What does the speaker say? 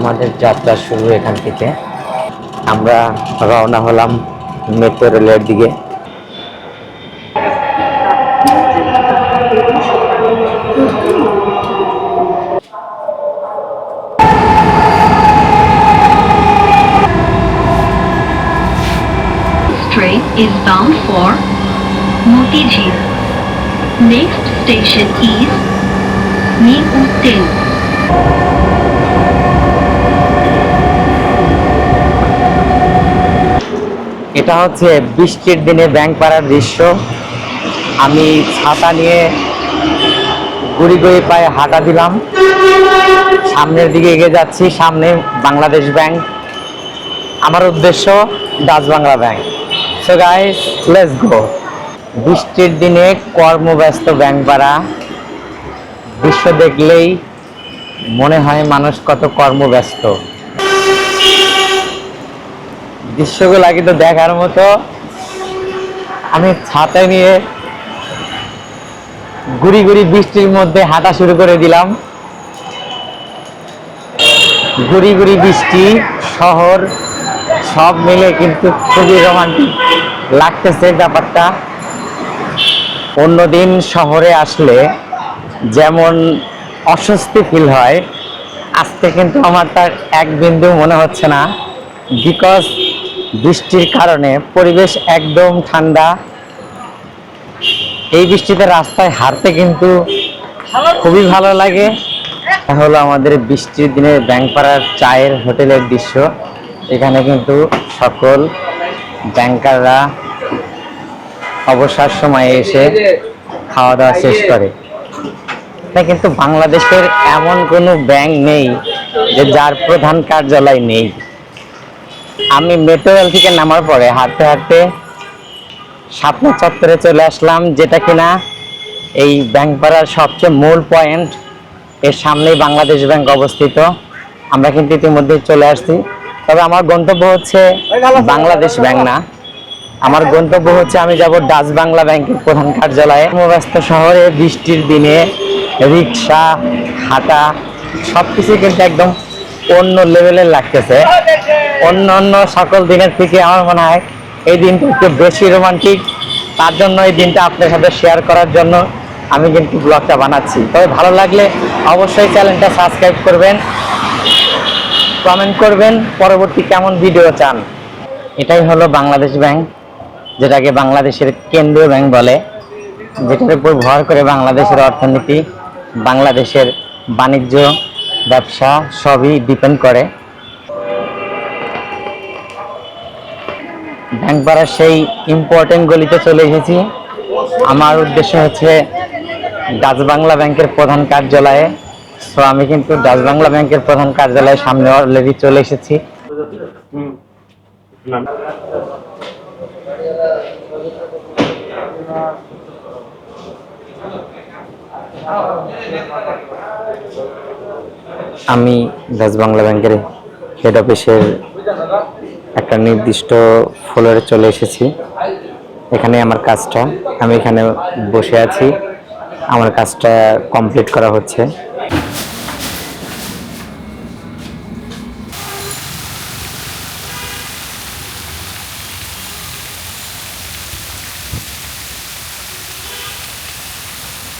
আমাদের যাত্রা শুরু এখান থেকে আমরা রওনা হলাম মেট্রো রেলের দিকে train is bound for Motijhir. Next station is Newton. এটা হচ্ছে বৃষ্টির দিনে ব্যাংক পাড়ার দৃশ্য। আমি ছাতা নিয়ে গুড়ি গুড়ি পায়ে হাঁটা দিলাম। সামনের দিকে এগিয়ে যাচ্ছি, সামনে বাংলাদেশ ব্যাংক। আমার উদ্দেশ্য Dutch Bangla bank. So guys let's go বৃষ্টির দিনে কর্মব্যস্ত ব্যাংক পাড়া দৃশ্য দেখলেই মনে হয় মানুষ কত কর্মব্যস্ত। দৃশ্যগুলো কিন্তু দেখার মতো। আমি ছাতা নিয়ে গুড়ি গুড়ি বৃষ্টির মধ্যে হাঁটা শুরু করে দিলাম। গুড়ি গুড়ি বৃষ্টি, শহর, সব মিলে কিন্তু খুবই রোমান্টিক লাগতেছে ব্যাপারটা। অন্যদিন শহরে আসলে যেমন অস্বস্তি ফিল হয়, আজকে কিন্তু আমার তার এক বিন্দু মনে হচ্ছে না। বিকজ বৃষ্টির কারণে পরিবেশ একদম ঠান্ডা। এই বৃষ্টিতে রাস্তায় হাঁটতে কিন্তু খুবই ভালো লাগে। হলো আমাদের বৃষ্টির দিনে ব্যাংকপাড়ার চায়ের হোটেলের দৃশ্য। এখানে কিন্তু সকল ব্যাংকাররা অবসর সময়ে এসে খাওয়া দাওয়া শেষ করে। না কিন্তু বাংলাদেশের এমন কোনো ব্যাংক নেই যে যার প্রধান কার্যালয় নেই। আমি মেট্রো রেল থেকে নামার পরে হাঁটতে হাঁটতে সাপনা চত্বরে চলে আসলাম, যেটা কিনা এই ব্যাংক পাড়ার সবচেয়ে মূল পয়েন্ট এর সামনেই বাংলাদেশ ব্যাংক অবস্থিত। আমরা কিন্তু ইতিমধ্যে চলে আসছি। তবে আমার গন্তব্য হচ্ছে বাংলাদেশ ব্যাংক না। আমার গন্তব্য হচ্ছে আমি যাব ডাচ বাংলা ব্যাংকের প্রধান কার্যালয়ে। ব্যস্ত শহরে বৃষ্টির দিনে রিক্সা, হাঁটা সব কিছু কিন্তু একদম অন্য লেভেলের লাগতেছে। অন্য অন্য সকল দিনের থেকে আমার মনে হয় এই দিনটা একটু বেশি রোমান্টিক তার জন্য এই দিনটা আপনার সাথে শেয়ার করার জন্য আমি কিন্তু ব্লগটা বানাচ্ছি। তবে ভালো লাগলে অবশ্যই চ্যানেলটা সাবস্ক্রাইব করবেন কমেন্ট করবেন, পরবর্তী কেমন ভিডিও চান? এটাই হলো বাংলাদেশ ব্যাংক, যেটাকে বাংলাদেশের কেন্দ্রীয় ব্যাংক বলে, যেটার উপর ভর করে বাংলাদেশের অর্থনীতি, বাংলাদেশের বাণিজ্য ব্যবসা সবই ডিপেন্ড করে। ব্যাংক পাড়ার সেই ইম্পর্টেন্ট গলিতে চলে এসেছি। আমার উদ্দেশ্য হচ্ছে ডাচ বাংলা ব্যাংকের প্রধান কার্যালয়ে। তো আমি কিন্তু ডাচ বাংলা ব্যাংকের প্রধান কার্যালয়ের সামনে অলরেডি চলে এসেছি। আমি দাস বাংলা ব্যাংকের হেড অফিসের একটা নির্দিষ্ট ফ্লোরে চলে এসেছি। এখানে আমার কাজটা, আমি এখানে বসে আছি। আমার কাজটা কমপ্লিট করা হচ্ছে।